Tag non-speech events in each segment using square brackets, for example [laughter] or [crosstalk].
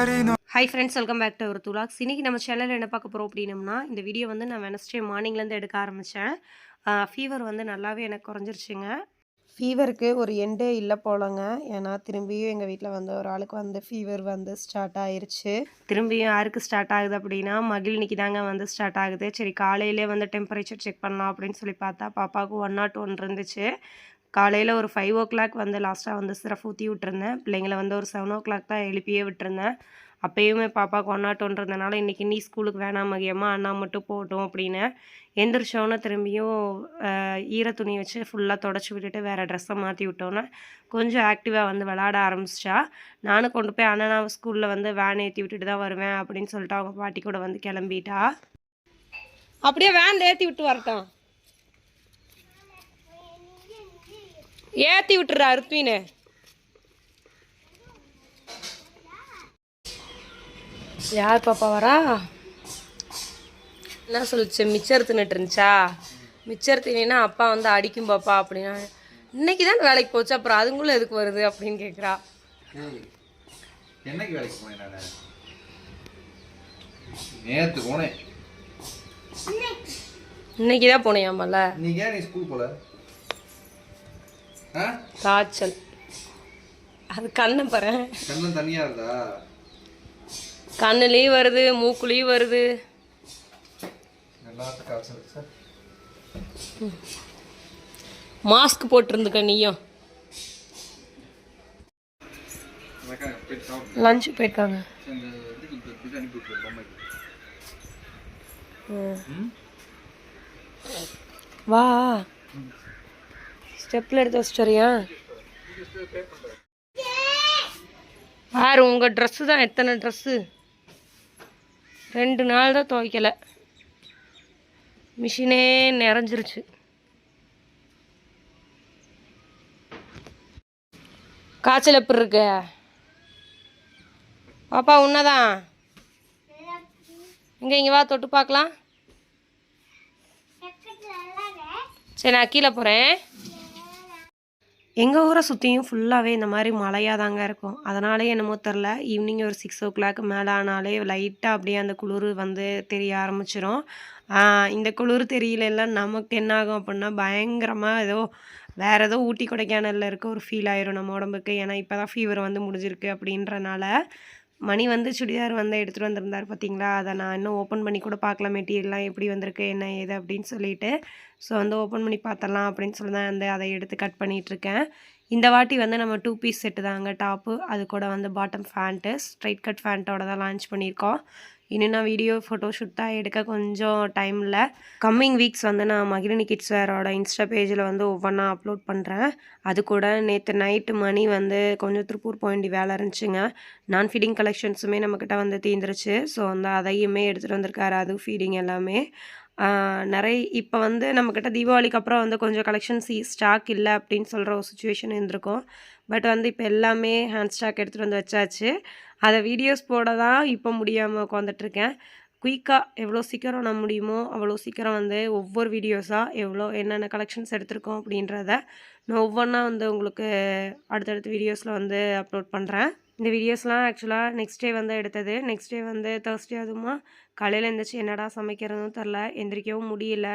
Hi friends welcome back to ஒரு துலாக்ஸ் இன்றைக்கி நம்ம சேனலில் என்ன பார்க்க போகிறோம் அப்படின்னம்னா இந்த வீடியோ வந்து நான் வெனஸ்டே மார்னிங்லேருந்து எடுக்க ஆரம்பித்தேன் ஃபீவர் வந்து நல்லாவே எனக்கு குறைஞ்சிருச்சுங்க. ஃபீவருக்கு ஒரு எண்டே இல்லை போலங்க. ஏன்னா திரும்பியும் எங்கள் வீட்டில் வந்து ஒரு ஆளுக்கு வந்து ஃபீவர் வந்து ஸ்டார்ட் ஆயிருச்சு. திரும்பியும் யாருக்கு ஸ்டார்ட் ஆகுது அப்படின்னா மகிழ்னிக்கு தாங்க வந்து ஸ்டார்ட் ஆகுது. சரி காலையிலே வந்து டெம்பரேச்சர் செக் பண்ணலாம் அப்படின்னு சொல்லி பார்த்தா பாப்பாவுக்கு ஒன் நாட் ஒன் இருந்துச்சு. காலையில் ஒரு ஃபைவ் ஓ கிளாக் வந்து லாஸ்ட்டாக வந்து சிரஃப் ஊற்றி விட்டுருந்தேன். பிள்ளைங்கள வந்து ஒரு செவன் ஓ கிளாக் தான் எழுப்பியே விட்டுருந்தேன். அப்போயுமே பாப்பாவுக்கு ஒன் இன்றைக்கி நீ ஸ்கூலுக்கு வேணாம் மகியம்மா அண்ணா மட்டும் போட்டோம் அப்படின்னு எந்திரிச்சோன்னே திரும்பியும் ஈர துணி வச்சு ஃபுல்லாக தொடச்சி விட்டுட்டு வேறு ட்ரெஸ்ஸை மாற்றி விட்டோன்னே கொஞ்சம் ஆக்டிவாக வந்து விளாட ஆரம்பிச்சிட்டா. நானும் கொண்டு போய் அண்ணனா ஸ்கூலில் வந்து வேன் ஏற்றி விட்டுட்டு தான் வருவேன் அப்படின்னு சொல்லிட்டு அவங்க பாட்டி கூட வந்து கிளம்பிட்டா. அப்படியே வேன் ஏற்றி விட்டு வரட்டும். ஏற்றி விட்டுறா ருத்வீனு யார் பாப்பா வரா? என்ன சொல்லுச்சு? மிச்சர் தின்னுட்டு இருந்துச்சா? மிச்சர் தினா அப்பா வந்து அடிக்கும் பாப்பா அப்படின்னா இன்னைக்கு தான் வேலைக்கு போச்சு அப்புறம் அதுங்களும் எதுக்கு வருது அப்படின்னு கேட்குறா என்னைக்கு வேலைக்கு போனேன் நேத்து போனேன். இன்னைக்கு தான் போனியாமல்ல இன்னைக்கு ஏன் நீ ஸ்கூல் போல? காய்ச்சல். அது கண்ணு பாரு. கண்ணன் தனியா இருந்தா? கண்ணுலேயும் வருது மூக்குலேயும் வருது. மாஸ்க் போட்டிருந்துக்க நீயும். லஞ்ச் போயிருக்காங்க. வா. ஸ்டெப்பில் எடுத்து வச்சுட்டு வரியா பாரு உங்கள் ட்ரெஸ்ஸு தான். எத்தனை ட்ரெஸ்ஸு ரெண்டு நாள் தான் துவைக்கலை. மிஷினே நிறைஞ்சிருச்சு. காய்ச்சல் எப்படி இருக்கு? பாப்பா உன்னதான்? இங்கே இங்கே வா தொட்டு பார்க்கலாம். சரி நான் கீழே போகிறேன் எங்கள் ஊரை சுற்றியும் ஃபுல்லாகவே இந்த மாதிரி மழையாக தாங்க இருக்கும். அதனாலே என்னமோ தெரில. ஈவினிங் ஒரு சிக்ஸ் ஓ கிளாக் மேலே ஆனாலே லைட்டாக அப்படியே அந்த குளிர் வந்து தெரிய ஆரம்பிச்சிடும் இந்த குளிர் தெரியலல்ல நமக்கு என்ன ஆகும் அப்படின்னா பயங்கரமாக ஏதோ வேறு ஏதோ ஊட்டி கொடைக்கானலில் இருக்க ஒரு ஃபீல் ஆயிரும் நம்ம உடம்புக்கு. ஏன்னா இப்போ தான் ஃபீவர் வந்து முடிஞ்சிருக்கு அப்படின்றனால மணி வந்து சுடிதார் வந்து எடுத்துகிட்டு வந்திருந்தார் பார்த்தீங்களா அதை நான் இன்னும் ஓப்பன் பண்ணி கூட பார்க்கல. மெட்டீரியல்லாம் எப்படி வந்திருக்கு என்ன ஏது அப்படின்னு சொல்லிட்டு. ஸோ வந்து ஓப்பன் பண்ணி பார்த்தலாம் அப்படின்னு சொல்லி தான் வந்து அதை எடுத்து கட் பண்ணிகிட்ருக்கேன் இந்த வாட்டி வந்து நம்ம டூ பீஸ் செட்டு தாங்க. டாப்பு அது கூட வந்து பாட்டம் ஃபேண்ட்டு ஸ்ட்ரைட் கட் ஃபேண்ட்டோட தான் லான்ச் பண்ணியிருக்கோம். இன்னும் நான் வீடியோ ஃபோட்டோ ஷூட்டாக எடுக்க கொஞ்சம் டைமில் கம்மிங் வீக்ஸ் வந்து நான் மகிழினி கிட்ஸ் வேரோட இன்ஸ்டா பேஜில் வந்து ஒவ்வொன்றா அப்லோட் பண்ணுறேன் அது கூட நேற்று நைட்டு மணி வந்து கொஞ்சம் திருப்பூர் போக வேண்டிய வேலை இருந்துச்சுங்க. நான் ஃபீடிங் கலெக்ஷன்ஸுமே நம்மக்கிட்ட வந்து தீந்துருச்சு. ஸோ வந்து அதையுமே எடுத்துகிட்டு வந்திருக்காரு. அது ஃபீடிங் எல்லாமே. நிறைய இப்போ வந்து நம்மக்கிட்ட தீபாவளிக்கு அப்புறம் வந்து கொஞ்சம் கலெக்ஷன்ஸ் ஸ்டாக் இல்லை அப்படின்னு சொல்கிற ஒரு சுச்சுவேஷன் இருந்திருக்கும். பட் வந்து இப்போ எல்லாமே ஹேண்ட் ஸ்டாக் எடுத்துகிட்டு வந்து வச்சாச்சு. அதை வீடியோஸ் போட தான் இப்போ முடியாமல் உட்காந்துட்ருக்கேன் குயிக்காக எவ்வளோ சீக்கிரம் நான் முடியுமோ அவ்வளோ சீக்கிரம் வந்து ஒவ்வொரு வீடியோஸாக எவ்வளோ என்னென்ன கலெக்ஷன்ஸ் எடுத்திருக்கோம் அப்படின்றத நான் ஒவ்வொன்றா வந்து உங்களுக்கு அடுத்தடுத்த வீடியோஸில் வந்து அப்லோட் பண்ணுறேன் இந்த வீடியோஸ்லாம் ஆக்சுவலாக நெக்ஸ்ட் டே வந்து எடுத்தது. நெக்ஸ்ட் டே வந்து தேர்ஸ்டே அதுமா காலையில் எழுந்திரிச்சு என்னடா சமைக்கிறதுன்னு தெரில எந்திரிக்கவும் முடியல.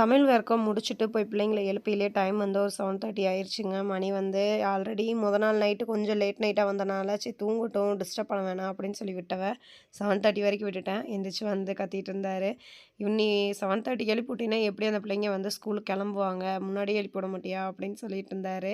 சமையல் வேர்க்கம் முடிச்சுட்டு போய் பிள்ளைங்களை எழுப்பிலே டைம் வந்து ஒரு செவன் தேர்ட்டி ஆயிடுச்சுங்க மணி வந்து ஆல்ரெடி முத நாள் நைட்டு கொஞ்சம் லேட் நைட்டாக வந்தனால சரி தூங்கட்டும் டிஸ்டர்ப் பண்ண வேணாம் அப்படின்னு சொல்லி விட்டவ செவன் தேர்ட்டி வரைக்கும் விட்டுட்டேன். எந்திரிச்சு வந்து கத்திட்டு இருந்தார். இன்னி செவன் தேர்ட்டிக்கு எழுப்பி விட்டினா எப்படி அந்த பிள்ளைங்க வந்து ஸ்கூலுக்கு கிளம்புவாங்க? முன்னாடியே எழுப்பி விட மாட்டியா? அப்படின்னு சொல்லிட்டு இருந்தார்.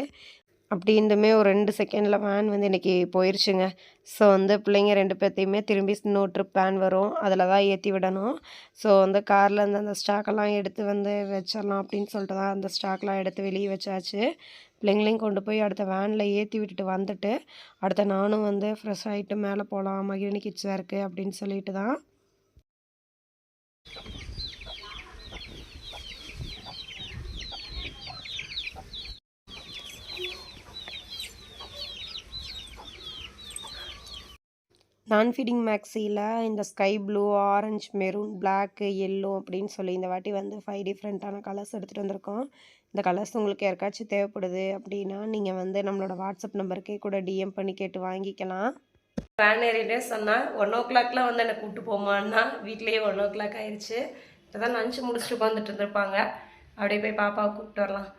அப்படி இருந்துமே ஒரு ரெண்டு செகண்டில் வேன் வந்து இன்றைக்கி போயிடுச்சுங்க ஸோ வந்து பிள்ளைங்க ரெண்டு பேர்த்தையுமே திரும்பி இன்னொரு ட்ரிப் வேன் வரும். அதில் தான் ஏற்றி விடணும். ஸோ வந்து காரில் இருந்து அந்த ஸ்டாக்கெல்லாம் எடுத்து வந்து வச்சிடலாம் அப்படின்னு சொல்லிட்டு தான் அந்த ஸ்டாக்லாம் எடுத்து வெளியே வச்சாச்சு. பிள்ளைங்களையும் கொண்டு போய் அடுத்த வேனில் ஏற்றி விட்டுட்டு வந்துட்டு அடுத்த நானும் வந்து ஃப்ரெஷ் ஆகிட்டு மேலே போகலாம் மகிழினி கிட்ஸ் இருக்குது அப்படின்னு சொல்லிட்டு தான் நான் ஃபீடிங் மேக்ஸியில் இந்த sky blue orange maroon black yellow அப்படின்னு சொல்லி இந்த வாட்டி வந்து ஃபைவ் டிஃப்ரெண்ட்டான கலர்ஸ் எடுத்துகிட்டு வந்திருக்கோம். இந்த கலர்ஸ் உங்களுக்கு யாருக்காச்சும் தேவைப்படுது அப்படின்னா நீங்கள் வந்து நம்மளோட வாட்ஸ்அப் நம்பருக்கே கூட டிஎம் பண்ணி கேட்டு வாங்கிக்கலாம். வேன் ஏறிட்டே சொன்னால் ஒன் ஓ கிளாக்லாம் வந்து என்னை கூப்பிட்டு போமான்னா வீட்லேயே ஒன் ஓ கிளாக் ஆயிடுச்சு இப்போ தான் லஞ்சு முடிச்சுட்டு உட்காந்துட்டு இருந்திருப்பாங்க. அப்படியே போய் பாப்பாவை கூப்பிட்டு வரலாம்.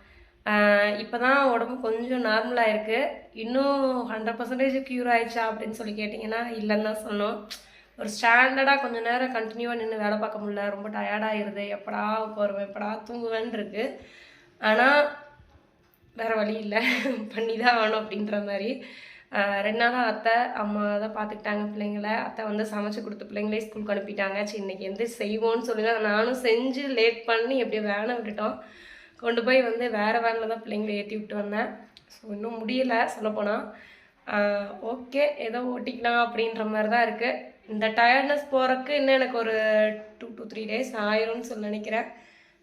இப்போ தான் உடம்பு கொஞ்சம் நார்மலாக இருக்குது இன்னும் ஹண்ட்ரட் பர்சன்டேஜ் க்யூர் ஆயிடுச்சா அப்படின்னு சொல்லி கேட்டிங்கன்னா இல்லைன்னு தான் சொன்னோம் ஒரு ஸ்டாண்டர்டாக கொஞ்சம் நேரம் கண்டினியூவாக நின்று வேலை பார்க்க முடியல ரொம்ப டயர்டாகிடுது எப்படா போகிறேன் எப்படா தூங்குவேன்னு இருக்குது ஆனால் வேறு வழி இல்லை. [laughs] பண்ணி தான் ஆகணும் அப்படின்ற மாதிரி. ரெண்டு நாளாக அத்தை அம்மா தான் பார்த்துக்கிட்டாங்க பிள்ளைங்கள. அத்தை வந்து சமைச்சு கொடுத்து பிள்ளைங்களே ஸ்கூலுக்கு அனுப்பிட்டாங்க. சரி இன்னைக்கு எந்த செய்வோன்னு சொல்லி தான் நானும் செஞ்சு லேட் பண்ணி எப்படியோ வேனை விட்டுட்டோம். கொண்டு போய் வந்து வேறு வேனில் தான் பிள்ளைங்களை ஏற்றி விட்டு வந்தேன். ஸோ இன்னும் முடியலை சொல்லப்போனால் ஓகே ஏதோ ஓட்டிக்கலாம் அப்படின்ற மாதிரி தான் இருக்குது இந்த டயர்ட்னஸ் போகிறக்கு இன்னும் எனக்கு ஒரு டூ to த்ரீ டேஸ் ஆயிரும்னு சொல்லி நினைக்கிறேன்.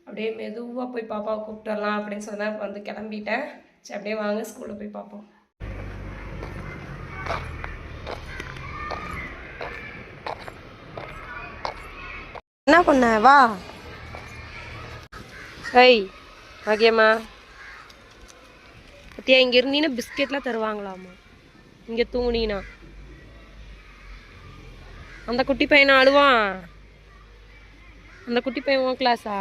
அப்படியே மெதுவாக போய் பாப்பாவை கூப்பிட்டு வரலாம் அப்படின்னு சொன்னா வந்து கிளம்பிட்டேன். சரி அப்படியே வாங்க ஸ்கூலில் போய் பார்ப்போம் என்ன பண்ண? வா. ஐய் ஓகேம்மா பத்தியா இங்கே இருந்தீங்கன்னா பிஸ்கெட்லாம் தருவாங்களாம்மா. இங்கே தூங்குனீங்கன்னா அந்த குட்டி பையனை அழுவான். அந்த குட்டி பையன் உன் கிளாஸா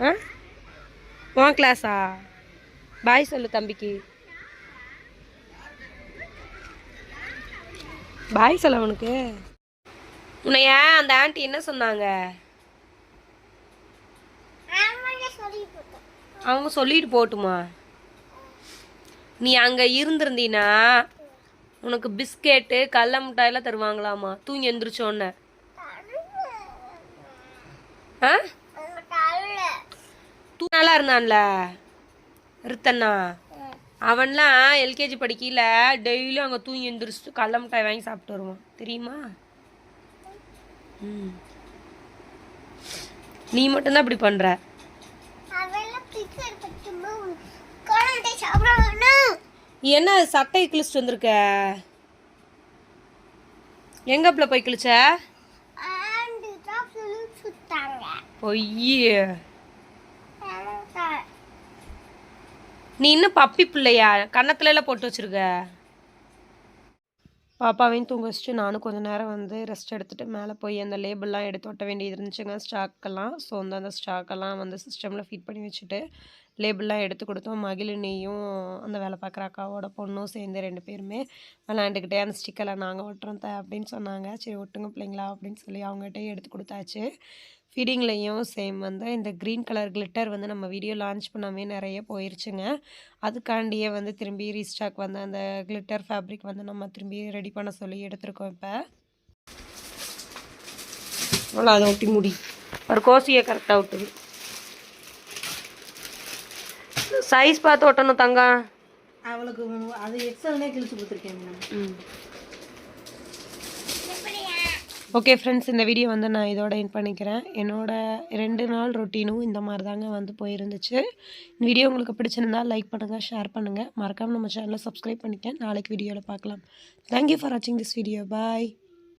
ஆ? உன் கிளாஸா பாய் சொல்லு தம்பிக்கு. பாய் சொல்ல அவனுக்கு. உன்னைய அந்த ஆண்டி என்ன சொன்னாங்க? அவங்க சொல்லிட்டு போட்டுமா. நீ அங்கே இருந்திருந்தீன்னா உனக்கு பிஸ்கெட்டு கடல மிட்டாயெல்லாம் தருவாங்களாமா? தூங்கி எந்திரிச்சோன்ன ஆ? தூ நல்லா இருந்தான்ல? ரித்தண்ணா? அவன்லாம் எல்கேஜி படிக்கையில் டெய்லியும் அங்கே தூங்கி எந்திரிச்சிட்டு கடல மிட்டாய் வாங்கி சாப்பிட்டு வருவான். தெரியுமா? ம். நீ மட்டும்தான் இப்படி பண்ணுற என்ன சட்டையை கிழிச்சிட்டு வந்திருக்க? எங்கப்பில் போய் கிழிச்ச? பொய்யி. நீ இன்னும் பப்பி பிள்ளையா? கன்னத்துல எல்லாம் போட்டு வச்சிருக்க. பாப்பாவையும் தூங்க வச்சுட்டு நானும் கொஞ்சம் நேரம் வந்து ரெஸ்ட் எடுத்துட்டு மேலே போய் அந்த லேபிள்லாம் எடுத்து ஒட்ட வேண்டியது இருந்துச்சுங்க ஸ்டாக்கெல்லாம் ஸோ வந்து அந்த ஸ்டாக்கெல்லாம் வந்து சிஸ்டமில் ஃபீட் பண்ணி வச்சுட்டு லேபிள்லாம் எடுத்து கொடுத்தோம். மகிழினியும் அந்த வேலை பார்க்குற அக்காவோட பொண்ணும் சேர்ந்து ரெண்டு பேருமே விளாண்டுக்கிட்டே அந்த ஸ்டிக்கெல்லாம் நாங்கள் ஒட்டுறோம் த அப்படின்னு சொன்னாங்க. சரி ஒட்டுங்க பிள்ளைங்களா அப்படின்னு சொல்லி அவங்ககிட்டயே எடுத்து கொடுத்தாச்சு. ஃபீடிங்லேயும் சேம் வந்து இந்த க்ரீன் கலர் கிளிட்டர் வந்து நம்ம வீடியோ லான்ச் பண்ணாமே நிறைய போயிருச்சுங்க. அதுக்காண்டியே வந்து திரும்பி ரீஸ்டாக் வந்து அந்த கிளிட்டர் ஃபேப்ரிக் வந்து நம்ம திரும்பி ரெடி பண்ண சொல்லி எடுத்திருக்கோம் இப்போ. அவ்வளோ அதை ஒட்டி முடி. ஒரு கோசியை கரெக்டாக விட்டுது சைஸ் பார்த்து ஒட்டணும் தங்கம் அவளுக்கு அது எக்ஸல்னே கிழிச்சு கொடுத்துருக்கேன் ஓகே ஃப்ரெண்ட்ஸ் இந்த வீடியோ வந்து நான் இதோட என் பண்ணிக்கிறேன். என்னோட ரெண்டு நாள் ரொட்டீனும் இந்த மாதிரி தாங்க வந்து போயிருந்துச்சு. இந்த வீடியோ உங்களுக்கு பிடிச்சிருந்தா லைக் பண்ணுங்கள் ஷேர் பண்ணுங்கள் மறக்காமல் நம்ம சேனலை சப்ஸ்கிரைப் பண்ணிக்க நாளைக்கு வீடியோவில் பார்க்கலாம். தேங்க்யூ ஃபார் வாட்சிங் திஸ் வீடியோ பாய்